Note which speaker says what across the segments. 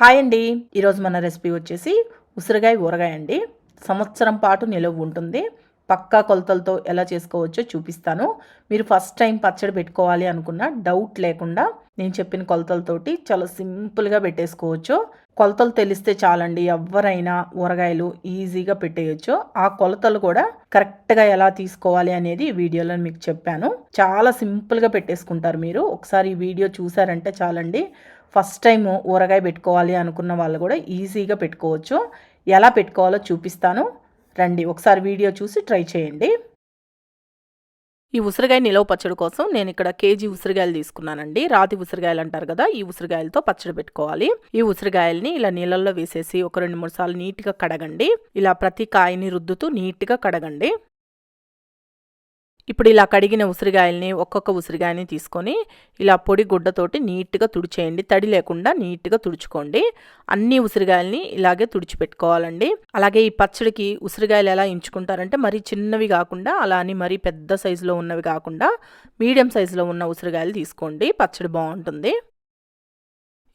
Speaker 1: Hi అండి. ఈరోజు మన రెసిపీ వచ్చేసి ఉసిరికాయ ఊరగాయ అండి. సంవత్సరం పాటు నిలవ ఉంటుంది. పక్కా కొలతలతో ఎలా చేసుకోవచ్చో చూపిస్తాను. మీరు ఫస్ట్ టైం పచ్చడి పెట్టుకోవాలి అనుకున్న డౌట్ లేకుండా నేను చెప్పిన కొలతలతోటి చాలా సింపుల్గా పెట్టేసుకోవచ్చు. కొలతలు తెలిస్తే చాలండి ఎవరైనా ఊరగాయలు ఈజీగా పెట్టేయచ్చు. ఆ కొలతలు కూడా కరెక్ట్గా ఎలా తీసుకోవాలి అనేది వీడియోలో మీకు చెప్పాను. చాలా సింపుల్గా పెట్టేసుకుంటారు మీరు. ఒకసారి ఈ వీడియో చూసారంటే చాలండి. ఫస్ట్ టైం ఊరగాయ పెట్టుకోవాలి అనుకున్న వాళ్ళు కూడా ఈజీగా పెట్టుకోవచ్చు. ఎలా పెట్టుకోవాలో చూపిస్తాను. రండి ఒకసారి వీడియో చూసి ట్రై చేయండి. ఈ ఉసిరికాయ నిలవ పచ్చడి కోసం నేను ఇక్కడ కేజీ ఉసిరికాయలు తీసుకున్నానండి. రాతి ఉసిరికాయలు అంటారు కదా ఈ ఉసిరికాయలతో పచ్చడి పెట్టుకోవాలి. ఈ ఉసిరికాయల్ని ఇలా నీళ్ళల్లో వేసేసి ఒక రెండు మూడు సార్లు నీట్గా కడగండి. ఇలా ప్రతి కాయని రుద్దుతూ నీట్గా కడగండి. ఇప్పుడు ఇలా కడిగిన ఉసిరికాయల్ని ఒక్కొక్క ఉసిరికాయని తీసుకొని ఇలా పొడి గుడ్డతోటి నీట్గా తుడిచేయండి. తడి లేకుండా నీట్గా తుడుచుకోండి. అన్ని ఉసిరికాయల్ని ఇలాగే తుడిచిపెట్టుకోవాలండి. అలాగే ఈ పచ్చడికి ఉసిరికాయలు ఎలా ఎంచుకుంటారంటే మరీ చిన్నవి కాకుండా అలా అని మరీ పెద్ద సైజులో ఉన్నవి కాకుండా మీడియం సైజులో ఉన్న ఉసిరికాయలు తీసుకోండి. పచ్చడి బాగుంటుంది.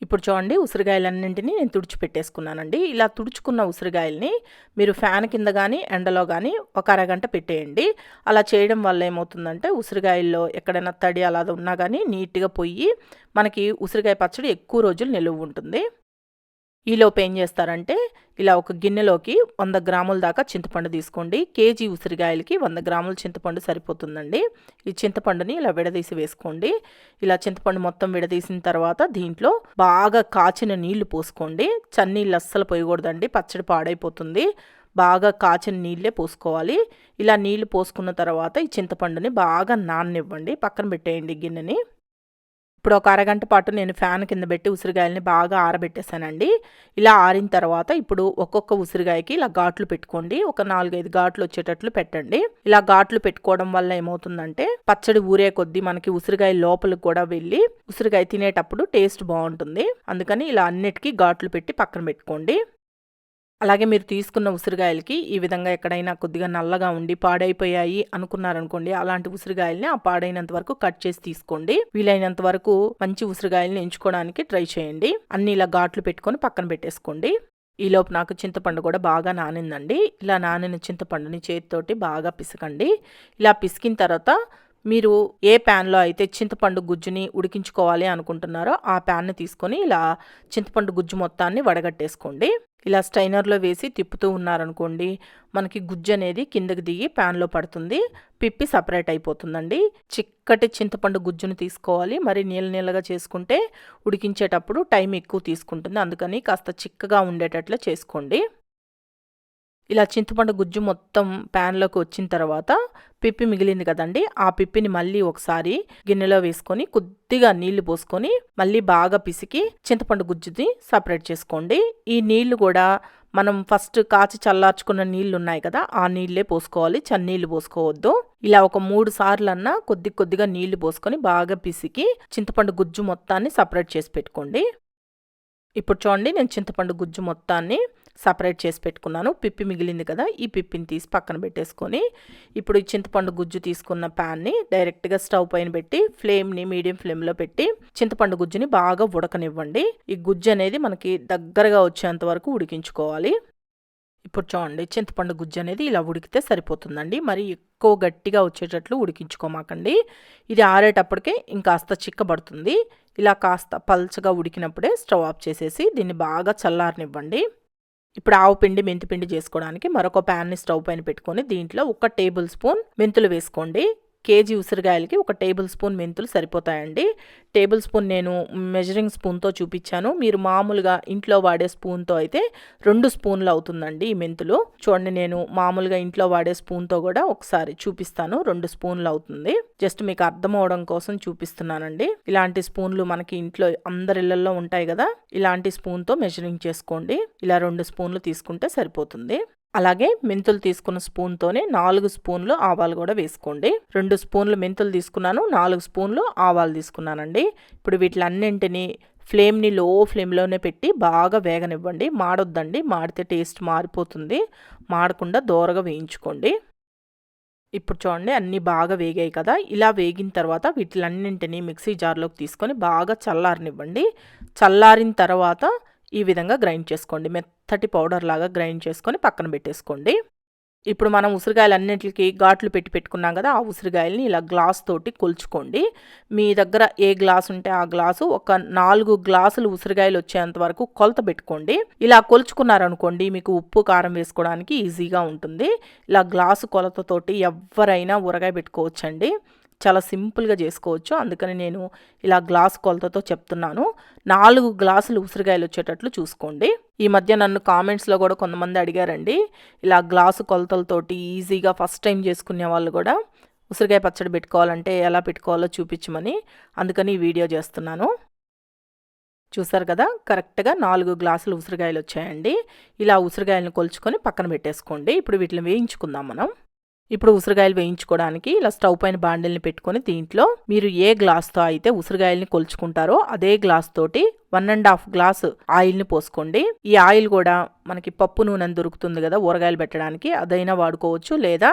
Speaker 1: ఇప్పుడు చూడండి ఉసిరికాయలన్నింటినీ నేను తుడిచిపెట్టేసుకున్నానండి. ఇలా తుడుచుకున్న ఉసిరికాయల్ని మీరు ఫ్యాన్ కింద కానీ ఎండలో కానీ ఒక అరగంట పెట్టేయండి. అలా చేయడం వల్ల ఏమవుతుందంటే ఉసిరికాయల్లో ఎక్కడైనా తడి అలా ఉన్నా కానీ నీట్గా పొయ్యి మనకి ఉసిరికాయ పచ్చడి ఎక్కువ రోజులు నిలువ ఉంటుంది. ఈలోపు ఏం చేస్తారంటే ఇలా ఒక గిన్నెలోకి వంద గ్రాముల దాకా చింతపండు తీసుకోండి. కేజీ ఉసిరికాయలకి వంద గ్రాముల చింతపండు సరిపోతుందండి. ఈ చింతపండుని ఇలా విడదీసి వేసుకోండి. ఇలా చింతపండు మొత్తం విడదీసిన తర్వాత దీంట్లో బాగా కాచిన నీళ్ళు పోసుకోండి. చన్నీళ్ళు అస్సలు పోయకూడదండి పచ్చడి పాడైపోతుంది. బాగా కాచిన నీళ్ళే పోసుకోవాలి. ఇలా నీళ్ళు పోసుకున్న తర్వాత ఈ చింతపండుని బాగా నాననివ్వండి. పక్కన పెట్టేయండి గిన్నెని. ఇప్పుడు ఒక అరగంట పాటు నేను ఫ్యాన్ కింద పెట్టి ఉసిరికాయలని బాగా ఆరబెట్టేశానండి. ఇలా ఆరిన తర్వాత ఇప్పుడు ఒక్కొక్క ఉసిరికాయకి ఇలా ఘాట్లు పెట్టుకోండి. ఒక నాలుగైదు ఘాట్లు వచ్చేటట్లు పెట్టండి. ఇలా ఘాట్లు పెట్టుకోవడం వల్ల ఏమవుతుందంటే పచ్చడి ఊరే కొద్దీ మనకి ఉసిరికాయ లోపలికి కూడా వెళ్ళి ఉసిరికాయ తినేటప్పుడు టేస్ట్ బాగుంటుంది. అందుకని ఇలా అన్నిటికీ ఘాట్లు పెట్టి పక్కన పెట్టుకోండి. అలాగే మీరు తీసుకున్న ఉసిరికాయలకి ఈ విధంగా ఎక్కడైనా కొద్దిగా నల్లగా ఉండి పాడైపోయాయి అనుకున్నారనుకోండి అలాంటి ఉసిరికాయల్ని ఆ పాడైనంత వరకు కట్ చేసి తీసుకోండి. వీలైనంత వరకు మంచి ఉసిరికాయల్ని ఎంచుకోవడానికి ట్రై చేయండి. అన్ని ఇలా ఘాట్లు పెట్టుకొని పక్కన పెట్టేసుకోండి. ఈలోపు నాకు చింతపండు కూడా బాగా నానిందండి. ఇలా నానిన చింతపండుని చేతితోటి బాగా పిసకండి. ఇలా పిసికిన తర్వాత మీరు ఏ ప్యాన్లో అయితే చింతపండు గుజ్జుని ఉడికించుకోవాలి అనుకుంటున్నారో ఆ ప్యాన్ని తీసుకొని ఇలా చింతపండు గుజ్జు మొత్తాన్ని వడగట్టేసుకోండి. ఇలా స్టైనర్లో వేసి తిప్పుతూ ఉన్నారనుకోండి మనకి గుజ్జు అనేది కిందకి దిగి ప్యాన్లో పడుతుంది పిప్పి సపరేట్ అయిపోతుందండి. చిక్కటి చింతపండు గుజ్జును తీసుకోవాలి. మరి నీళ్ళ నీళ్ళగా చేసుకుంటే ఉడికించేటప్పుడు టైం ఎక్కువ తీసుకుంటుంది. అందుకని కాస్త చిక్కగా ఉండేటట్లు చేసుకోండి. ఇలా చింతపండు గుజ్జు మొత్తం ప్యాన్లోకి వచ్చిన తర్వాత పిప్పి మిగిలింది కదండి. ఆ పిప్పిని మళ్ళీ ఒకసారి గిన్నెలో వేసుకొని కొద్దిగా నీళ్ళు పోసుకొని మళ్ళీ బాగా పిసికి చింతపండు గుజ్జుని సపరేట్ చేసుకోండి. ఈ నీళ్ళు కూడా మనం ఫస్ట్ కాచి చల్లార్చుకున్న నీళ్ళు ఉన్నాయి కదా ఆ నీళ్ళే పోసుకోవాలి. చన్నీళ్ళు పోసుకోవద్దు. ఇలా ఒక మూడు సార్లన్నా కొద్ది కొద్దిగా నీళ్ళు పోసుకొని బాగా పిసికి చింతపండు గుజ్జు మొత్తాన్ని సపరేట్ చేసి పెట్టుకోండి. ఇప్పుడు చూడండి నేను చింతపండు గుజ్జు మొత్తాన్ని సపరేట్ చేసి పెట్టుకున్నాను. పిప్పి మిగిలింది కదా ఈ పిప్పిని తీసి పక్కన పెట్టేసుకొని ఇప్పుడు ఈ చింతపండు గుజ్జు తీసుకున్న ప్యాన్ని డైరెక్ట్గా స్టవ్ పైన పెట్టి ఫ్లేమ్ని మీడియం ఫ్లేమ్లో పెట్టి చింతపండు గుజ్జుని బాగా ఉడకనివ్వండి. ఈ గుజ్జు అనేది మనకి దగ్గరగా వచ్చేంత వరకు ఉడికించుకోవాలి. ఇప్పుడు చూడండి చింతపండు గుజ్జు అనేది ఇలా ఉడికితే సరిపోతుందండి. మరి ఎక్కువ గట్టిగా వచ్చేటట్లు ఉడికించుకోమాకండి. ఇది ఆరేటప్పటికే ఇంకాస్త చిక్కబడుతుంది. ఇలా కాస్త పల్చగా ఉడికినప్పుడే స్టవ్ ఆఫ్ చేసేసి దీన్ని బాగా చల్లారనివ్వండి. ఇప్పుడు ఆవు పిండి మెంతి పిండి చేసుకోవడానికి మరొక ప్యాన్ని స్టవ్ పైన పెట్టుకొని దీంట్లో ఒక టేబుల్ స్పూన్ మెంతులు వేసుకోండి. కేజీ ఉసిరికాయలకి ఒక టేబుల్ స్పూన్ మెంతులు సరిపోతాయండి. టేబుల్ స్పూన్ నేను మెజరింగ్ స్పూన్తో చూపించాను. మీరు మామూలుగా ఇంట్లో వాడే స్పూన్తో అయితే రెండు స్పూన్లు అవుతుందండి ఈ మెంతులు. చూడండి నేను మామూలుగా ఇంట్లో వాడే స్పూన్తో కూడా ఒకసారి చూపిస్తాను. రెండు స్పూన్లు అవుతుంది. జస్ట్ మీకు అర్థం అవడం కోసం చూపిస్తున్నానండి. ఇలాంటి స్పూన్లు మనకి ఇంట్లో అందరి ఇళ్ళలో ఉంటాయి కదా ఇలాంటి స్పూన్తో మెజరింగ్ చేసుకోండి. ఇలా రెండు స్పూన్లు తీసుకుంటే సరిపోతుంది. అలాగే మెంతులు తీసుకున్న స్పూన్తోనే నాలుగు స్పూన్లు ఆవాలు కూడా వేసుకోండి. రెండు స్పూన్లు మెంతులు తీసుకున్నాను నాలుగు స్పూన్లు ఆవాలు తీసుకున్నానండి. ఇప్పుడు వీటిలన్నింటినీ ఫ్లేమ్ని లో ఫ్లేమ్లోనే పెట్టి బాగా వేగనివ్వండి. మాడొద్దండి మాడితే టేస్ట్ మారిపోతుంది. మాడకుండా దోరగా వేయించుకోండి. ఇప్పుడు చూడండి అన్నీ బాగా వేగాయి కదా. ఇలా వేగిన తర్వాత వీటిలన్నింటినీ మిక్సీ జార్లోకి తీసుకొని బాగా చల్లారనివ్వండి. చల్లారిన తర్వాత ఈ విధంగా గ్రైండ్ చేసుకోండి. మెత్తటి పౌడర్ లాగా గ్రైండ్ చేసుకొని పక్కన పెట్టేసుకోండి. ఇప్పుడు మనం ఉసిరికాయలు అన్నింటికి ఘాట్లు పెట్టి పెట్టుకున్నాం కదా ఆ ఉసిరికాయలని ఇలా గ్లాస్ తోటి కొలుచుకోండి. మీ దగ్గర ఏ గ్లాస్ ఉంటే ఆ గ్లాసు ఒక నాలుగు గ్లాసులు ఉసిరికాయలు వచ్చేంత వరకు కొలత పెట్టుకోండి. ఇలా కొలుచుకున్నారనుకోండి మీకు ఉప్పు కారం వేసుకోవడానికి ఈజీగా ఉంటుంది. ఇలా గ్లాసు కొలతతోటి ఎవరైనా ఊరగాయ పెట్టుకోవచ్చండి. చాలా సింపుల్గా చేసుకోవచ్చు. అందుకని నేను ఇలా గ్లాస్ కొలతతో చెప్తున్నాను. నాలుగు గ్లాసులు ఉసిరికాయలు వచ్చేటట్లు చూసుకోండి. ఈ మధ్య నన్ను కామెంట్స్లో కూడా కొంతమంది అడిగారండి. ఇలా గ్లాసు కొలతలతోటి ఈజీగా ఫస్ట్ టైం చేసుకునే వాళ్ళు కూడా ఉసిరికాయ పచ్చడి పెట్టుకోవాలంటే ఎలా పెట్టుకోవాలో చూపించమని అందుకని ఈ వీడియో చేస్తున్నాను. చూసారు కదా? కరెక్ట్గా నాలుగు గ్లాసులు ఉసిరికాయలు వచ్చాయండి. ఇలా ఉసిరికాయలను కొలుచుకొని పక్కన పెట్టేసుకోండి. ఇప్పుడు వీటిని వేయించుకుందాం మనం. ఇప్పుడు ఉసిరికాయలు వేయించుకోవడానికి ఇలా స్టవ్ పైన బాండిల్ని పెట్టుకొని దీంట్లో మీరు ఏ గ్లాస్తో అయితే ఉసిరికాయల్ని కొలుచుకుంటారో అదే గ్లాస్ తోటి వన్ అండ్ హాఫ్ గ్లాస్ ఆయిల్ని పోసుకోండి. ఈ ఆయిల్ కూడా మనకి పప్పు నూనె దొరుకుతుంది కదా ఊరగాయలు పెట్టడానికి అదైనా వాడుకోవచ్చు లేదా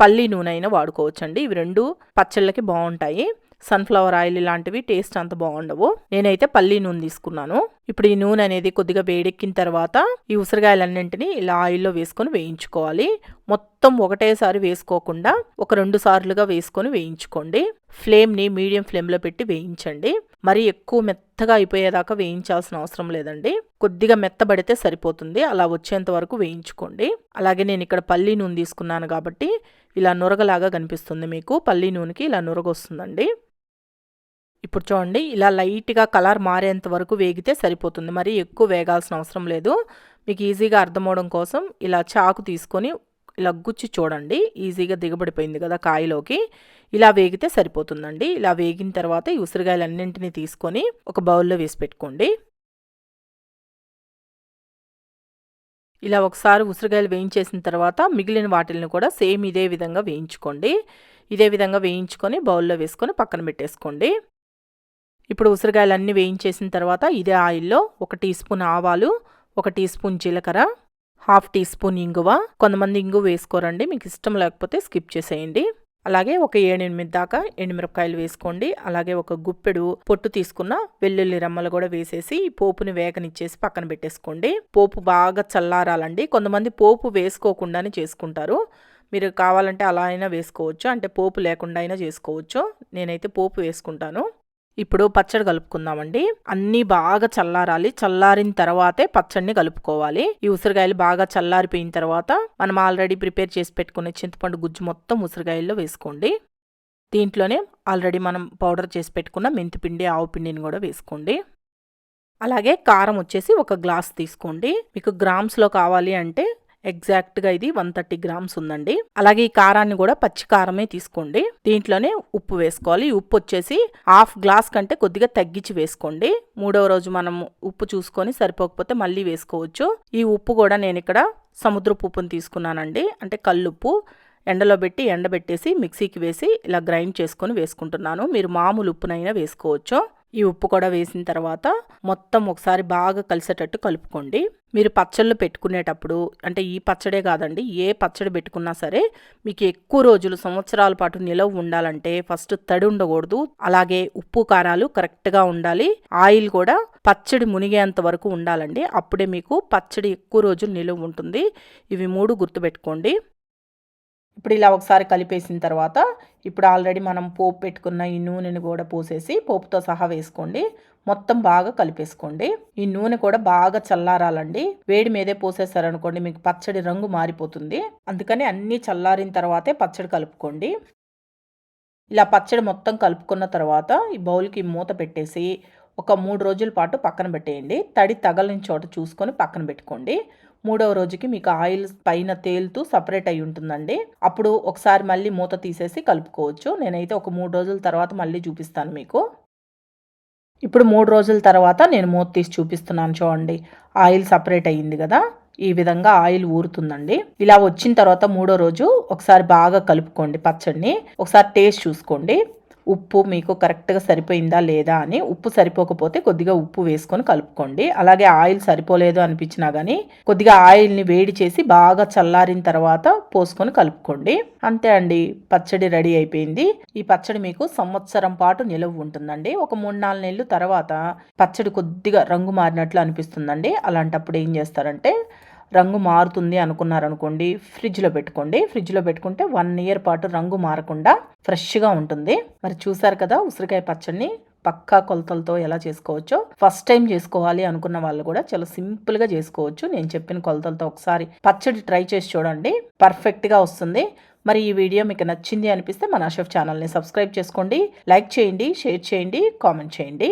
Speaker 1: పల్లి నూనె అయినా వాడుకోవచ్చు అండి ఇవి రెండు పచ్చళ్ళకి బాగుంటాయి. సన్ఫ్లవర్ ఆయిల్ ఇలాంటివి టేస్ట్ అంత బాగుండవు. నేనైతే పల్లి నూనె తీసుకున్నాను. ఇప్పుడు ఈ నూనె అనేది కొద్దిగా వేడెక్కిన తర్వాత ఈ ఉసిరికాయలన్నింటినీ ఇలా ఆయిల్లో వేసుకొని వేయించుకోవాలి. మొత్తం ఒకటేసారి వేసుకోకుండా ఒక రెండు సార్లుగా వేసుకొని వేయించుకోండి. ఫ్లేమ్ని మీడియం ఫ్లేమ్లో పెట్టి వేయించండి. మరి ఎక్కువ మెత్తగా అయిపోయేదాకా వేయించాల్సిన అవసరం లేదండి. కొద్దిగా మెత్తబడితే సరిపోతుంది. అలా వచ్చేంత వరకు వేయించుకోండి. అలాగే నేను ఇక్కడ పల్లీ నూనె తీసుకున్నాను కాబట్టి ఇలా నురగలాగా కనిపిస్తుంది మీకు. పల్లి నూనెకి ఇలా నురగ వస్తుందండి ఇప్పుడు చూడండి ఇలా లైట్గా కలర్ మారేంత వరకు వేగితే సరిపోతుంది. మరి ఎక్కువ వేగాల్సిన అవసరం లేదు. మీకు ఈజీగా అర్థమవడం కోసం ఇలా చాకు తీసుకొని ఇలా గుచ్చి చూడండి. ఈజీగా దిగబడిపోయింది కదా కాయలోకి. ఇలా వేగితే సరిపోతుందండి. ఇలా వేగిన తర్వాత ఈ ఉసిరికాయలన్నింటినీ తీసుకొని ఒక బౌల్లో వేసి పెట్టుకోండి. ఇలా ఒకసారి ఉసిరికాయలు వేయించేసిన తర్వాత మిగిలిన వాటిని కూడా సేమ్ ఇదే విధంగా వేయించుకోండి. ఇదే విధంగా వేయించుకొని బౌల్లో వేసుకొని పక్కన పెట్టేసుకోండి. ఇప్పుడు ఉసిరికాయలు అన్నీ వేయించేసిన తర్వాత ఇదే ఆయిల్లో ఒక టీ స్పూన్ ఆవాలు ఒక టీ స్పూన్ జీలకర్ర హాఫ్ టీ స్పూన్ ఇంగువ. కొంతమంది ఇంగువ వేసుకోరండి మీకు ఇష్టం లేకపోతే స్కిప్ చేసేయండి. అలాగే ఒక ఏడెనిమిది దాకా ఎండుమిరపకాయలు వేసుకోండి. అలాగే ఒక గుప్పెడు పొట్టు తీసుకున్న వెల్లుల్లి రమ్మలు కూడా వేసేసి పోపుని వేగనిచ్చేసి పక్కన పెట్టేసుకోండి. పోపు బాగా చల్లారాలండి. కొంతమంది పోపు వేసుకోకుండానే చేసుకుంటారు. మీరు కావాలంటే అలా అయినా వేసుకోవచ్చు. అంటే పోపు లేకుండా అయినా చేసుకోవచ్చు. నేనైతే పోపు వేసుకుంటాను. ఇప్పుడు పచ్చడి కలుపుకుందామండి. అన్నీ బాగా చల్లారాలి. చల్లారిన తర్వాతే పచ్చడిని కలుపుకోవాలి. ఈ ఉసిరికాయలు బాగా చల్లారిపోయిన తర్వాత మనం ఆల్రెడీ ప్రిపేర్ చేసి పెట్టుకునే చింతపండు గుజ్జు మొత్తం ఉసిరికాయల్లో వేసుకోండి. దీంట్లోనే ఆల్రెడీ మనం పౌడర్ చేసి పెట్టుకున్న మెంతిపిండి ఆవు పిండిని కూడా వేసుకోండి. అలాగే కారం వచ్చేసి ఒక గ్లాస్ తీసుకోండి. మీకు గ్రామ్స్లో కావాలి అంటే ఎగ్జాక్ట్గా ఇది వన్ థర్టీ గ్రామ్స్ ఉందండి. అలాగే ఈ కారాన్ని కూడా పచ్చి కారమే తీసుకోండి. దీంట్లోనే ఉప్పు వేసుకోవాలి. ఉప్పు వచ్చేసి హాఫ్ గ్లాస్ కంటే కొద్దిగా తగ్గించి వేసుకోండి. మూడవ రోజు మనం ఉప్పు చూసుకొని సరిపోకపోతే మళ్ళీ వేసుకోవచ్చు. ఈ ఉప్పు కూడా నేను ఇక్కడ సముద్రపు ఉప్పును తీసుకున్నానండి. అంటే కల్లుప్పు ఎండలో పెట్టి ఎండబెట్టేసి మిక్సీకి వేసి ఇలా గ్రైండ్ చేసుకొని వేసుకుంటున్నాను. మీరు మామూలు ఉప్పునైనా వేసుకోవచ్చు. ఈ ఉప్పు కూడా వేసిన తర్వాత మొత్తం ఒకసారి బాగా కలిసేటట్టు కలుపుకోండి. మీరు పచ్చళ్ళు పెట్టుకునేటప్పుడు అంటే ఈ పచ్చడే కాదండి ఏ పచ్చడి పెట్టుకున్నా సరే మీకు ఎక్కువ రోజులు సంవత్సరాల పాటు నిలవ ఉండాలంటే ఫస్ట్ తడి ఉండకూడదు. అలాగే ఉప్పు కారాలు కరెక్ట్గా ఉండాలి. ఆయిల్ కూడా పచ్చడి మునిగేంత వరకు ఉండాలండి. అప్పుడే మీకు పచ్చడి ఎక్కువ రోజులు నిలువ ఉంటుంది. ఇవి మూడు గుర్తుపెట్టుకోండి. ఇప్పుడు ఇలా ఒకసారి కలిపేసిన తర్వాత ఇప్పుడు ఆల్రెడీ మనం పోపు పెట్టుకున్న ఈ నూనెని కూడా పోసేసి పోపుతో సహా వేసుకోండి. మొత్తం బాగా కలిపేసుకోండి. ఈ నూనె కూడా బాగా చల్లారాలండి. వేడి మీదే పోసేసారనుకోండి మీకు పచ్చడి రంగు మారిపోతుంది. అందుకని అన్నీ చల్లారిన తర్వాతే పచ్చడి కలుపుకోండి. ఇలా పచ్చడి మొత్తం కలుపుకున్న తర్వాత ఈ బౌల్కి మూత పెట్టేసి ఒక మూడు రోజుల పాటు పక్కన పెట్టేయండి. తడి తగలని చోట చూసుకొని పక్కన పెట్టుకోండి. మూడవ రోజుకి మీకు ఆయిల్ పైన తేలుతూ సపరేట్ అయి ఉంటుందండి. అప్పుడు ఒకసారి మళ్ళీ మూత తీసేసి కలుపుకోవచ్చు. నేనైతే ఒక మూడు రోజుల తర్వాత మళ్ళీ చూపిస్తాను మీకు. ఇప్పుడు మూడు రోజుల తర్వాత నేను మూత తీసి చూపిస్తున్నాను చూడండి. ఆయిల్ సపరేట్ అయ్యింది కదా? ఈ విధంగా ఆయిల్ ఊరుతుందండి. ఇలా వచ్చిన తర్వాత మూడో రోజు ఒకసారి బాగా కలుపుకోండి పచ్చడిని. ఒకసారి టేస్ట్ చూసుకోండి. ఉప్పు మీకు కరెక్ట్గా సరిపోయిందా లేదా అని ఉప్పు సరిపోకపోతే కొద్దిగా ఉప్పు వేసుకొని కలుపుకోండి. అలాగే ఆయిల్ సరిపోలేదు అనిపించినా కానీ కొద్దిగా ఆయిల్ని వేడి చేసి బాగా చల్లారిన తర్వాత పోసుకొని కలుపుకోండి. అంతే అండి పచ్చడి రెడీ అయిపోయింది. ఈ పచ్చడి మీకు సంవత్సరం పాటు నిలవ ఉంటుందండి. ఒక మూడు నాలుగు నెలలు తర్వాత పచ్చడి కొద్దిగా రంగు మారినట్లు అనిపిస్తుందండి. అలాంటప్పుడు ఏం చేస్తారంటే రంగు మారుతుంది అనుకున్నారనుకోండి ఫ్రిడ్జ్లో పెట్టుకోండి. ఫ్రిడ్జ్లో పెట్టుకుంటే వన్ ఇయర్ పాటు రంగు మారకుండా ఫ్రెష్గా ఉంటుంది. మరి చూసారు కదా ఉసిరికాయ పచ్చడిని పక్కా కొలతలతో ఎలా చేసుకోవచ్చో? ఫస్ట్ టైం చేసుకోవాలి అనుకున్న వాళ్ళు కూడా చాలా సింపుల్గా చేసుకోవచ్చు. నేను చెప్పిన కొలతలతో ఒకసారి పచ్చడి ట్రై చేసి చూడండి. పర్ఫెక్ట్గా వస్తుంది. మరి ఈ వీడియో మీకు నచ్చింది అనిపిస్తే మన అషఫ్ ఛానల్ని సబ్స్క్రైబ్ చేసుకోండి. లైక్ చేయండి షేర్ చేయండి కామెంట్ చేయండి.